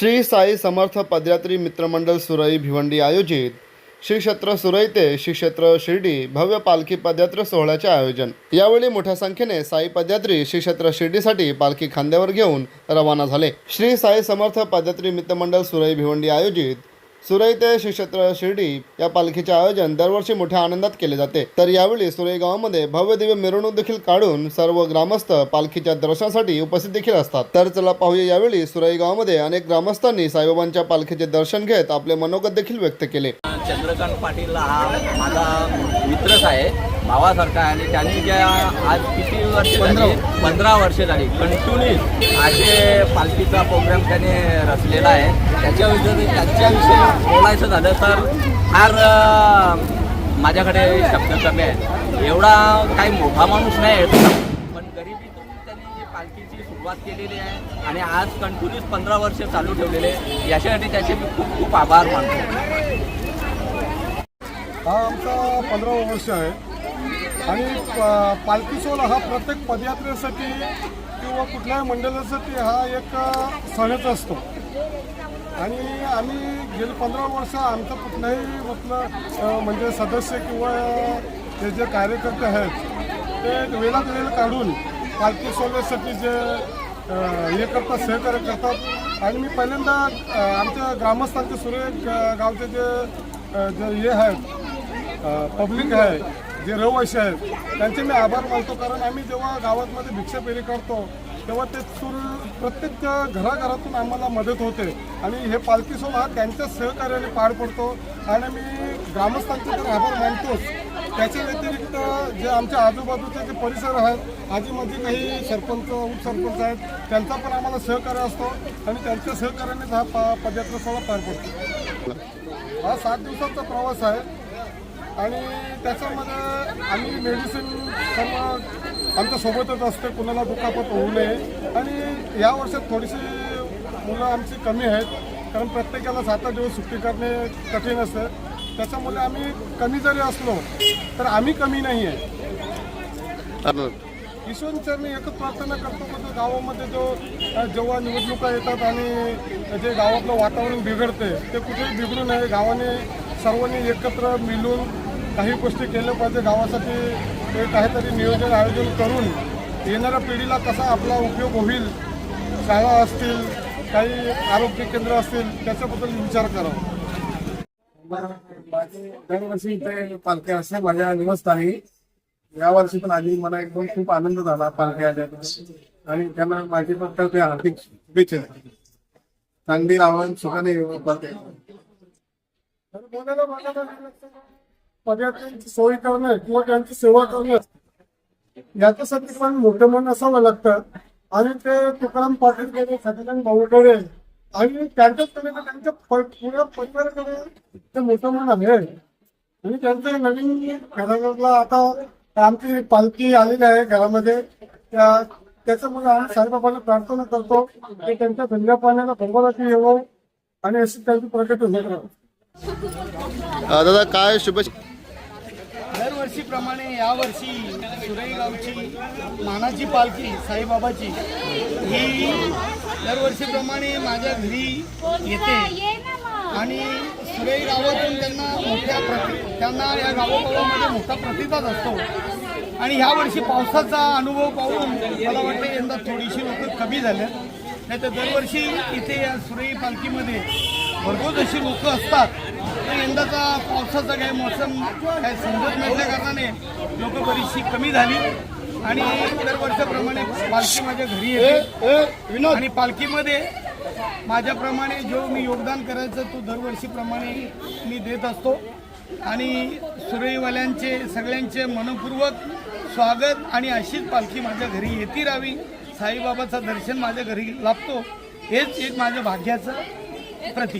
श्री साई समर्थ पदयात्री मित्रमंडळ सुरई भिवंडी आयोजित श्री क्षेत्र सुरई ते श्री क्षेत्र शिर्डी भव्य पालखी पदयात्रा सोहळ्याचे आयोजन. यावेळी मोठ्या संख्येने साई पदयात्री श्री क्षेत्र शिर्डीसाठी पालखी खांद्यावर घेऊन रवाना झाले. श्री साई समर्थ पदयात्री मित्रमंडळ सुरई भिवंडी आयोजित सुरई ते श्रीक्षेत्र शिर्डी या पालखीचे आयोजन दरवर्षी मोठ्या आनंदात केले जाते. तर यावेळी सुरई गावामध्ये भव्य दिव्य मिरवणूक देखील काढून सर्व ग्रामस्थ पालखीच्या दर्शनासाठी उपस्थित देखील असतात. तर चला पाहूया यावेळी सुरई गावामध्ये अनेक ग्रामस्थांनी साईबाबांच्या पालखीचे दर्शन घेत आपले मनोगत देखील व्यक्त केले. चंद्रकांत पाटील हा माझा मित्रच आहे. भावासारखा आहे. आणि त्यांनी ज्या आज किती वर्ष झाली? पंधरा वर्ष. झाली. कंटिन्यू असे पालखीचा प्रोग्राम त्याने रचलेला आहे. त्याच्याविषयी त्यांच्याविषयी बोलायचं झालं तर फार माझ्याकडे शब्द कमी आहे. एवढा काही मोठा माणूस नाही पण गरिबीतून त्यांनी जी पालखीची सुरुवात केलेली आहे. आणि आज कंटिन्यूस पंधरा वर्ष चालू ठेवलेले आहे. याच्यासाठी त्याचे मी खूप खूप आभार मानतो. हा आमचा पंधरावा वर्ष आहे. आणि पालखी सोहळा हा प्रत्येक पदयात्रेसाठी किंवा कुठल्याही मंडळासाठी हा एक सणच असतो. आणि आम्ही गेली पंधरा वर्ष आमचं कुठल्याही म्हटलं म्हणजे सदस्य किंवा ते जे कार्यकर्ते आहेत ते वेळात वेळ काढून पालखी सोहळ्यासाठी जे हे करतात सहकार्य करतात. आणि मी पहिल्यांदा आमच्या ग्रामस्थांचे सुरे गावचे जे जे हे आहेत पब्लिक आहे जे रहिवासी आहेत त्यांचे मी आभार मानतो. कारण आम्ही जेव्हा गावातमध्ये भिक्षा फेरी करतो तेव्हा ते सुर प्रत्येक घराघरातून आम्हाला मदत होते. आणि हे पालखी सोहळा हा त्यांच्या सहकार्याने पार पडतो. आणि मी ग्रामस्थांचे तर आभार मानतोच. त्याच्या व्यतिरिक्त जे आमच्या आजूबाजूचे जे परिसर आहेत आजीमध्ये काही सरपंच उपसरपंच आहेत त्यांचा पण आम्हाला सहकार्य असतो. आणि त्यांच्या सहकार्यानेच हा पा पदयात्रा सोहळा पार पडतो. हा सात दिवसाचा प्रवास आहे. आणि त्याच्यामध्ये आम्ही मेडिसिन सर्व आमच्या सोबतच असते कुणाला दुखापत होऊ नये. आणि या वर्षात थोडीशी मुलं आमची कमी आहेत कारण प्रत्येकाला सात आठ दिवस सुट्टी करणे कठीण असते. त्याच्यामुळे आम्ही कमी जरी असलो तर आम्ही कमी नाही आहे. ईश्वरच्या मी एकच प्रार्थना करतो की जो गावामध्ये जो जेव्हा निवडणुका येतात आणि जे गावातलं वातावरण बिघडते ते कुठेही बिघडू नये. गावाने सर्वांनी एकत्र मिळून काही गोष्टी केल्या पाहिजे. गावासाठी ते काहीतरी नियोजन आयोजन करून येणाऱ्या पिढीला कसा आपला उपयोग होईल शाळा असतील काही आरोग्य केंद्र असतील त्याच्याबद्दल विचार करावा. माझे दरवर्षी इथे पालखी असते माझ्या निवासस्थानी यावर्षी पण आली मला एकदम खूप आनंद झाला पालखी आल्या आणि त्यांना माझी पण तर्फे हार्दिक शुभेच्छा. चांगली रावण सुखाने पालखी तर सोय करणं किंवा त्यांची सेवा करणं याच्यासाठी पण मोठं मन असावं लागतं. आणि ते तुकाराम पाटील पाटीलकडे सत्यनारायण भाऊकडे आणि त्यांच्याचकडे त्यांच्या पुऱ्या परिवाराकडे ते मोठं मन आहे. आणि त्यांचं नवीन घराघरला आता आमची पालखी आलेली आहे घरामध्ये. त्या त्याच्यामुळे आम्ही साईबाबाला प्रार्थना करतो की त्यांच्या धंद्या पाण्याला भगवानाची येवो आणि अशी त्यांची प्रगती होत राहावी. अ, दादा काय शुभेच्छा दरवर्षीप्रमाणे यावर्षी सुरई गावची मानाची पालखी साईबाबाची ही दरवर्षीप्रमाणे माझ्या घरी येते. आणि सुरई गावातून त्यांना मोठ्या प्रति त्यांना या गावोगावामध्ये मोठा प्रतिसाद असतो. आणि ह्या वर्षी पावसाचा अनुभव पाहून मला वाटतं यंदा थोडीशी लोक कमी झाल्या नाही तर दरवर्षी इथे या सुरई पालखीमध्ये भरपूर अशी लोक असतात तर यंदाचा पावसाचा काही मोसम काय समजत नसल्या कारणाने लोक बरीचशी कमी झाली. आणि दरवर्षाप्रमाणे पालखी माझ्या घरी येते. आणि पालखीमध्ये माझ्याप्रमाणे जो मी योगदान करायचं तो दरवर्षीप्रमाणे मी देत असतो. आणि सुरईवाल्यांचे सगळ्यांचे मनपूर्वक स्वागत आणि अशीच पालखी माझ्या घरी येती राहावी. साईबाबाचं दर्शन माझ्या घरी लाभतो. हेच एक माझ्या भाग्याचं प्रतीक.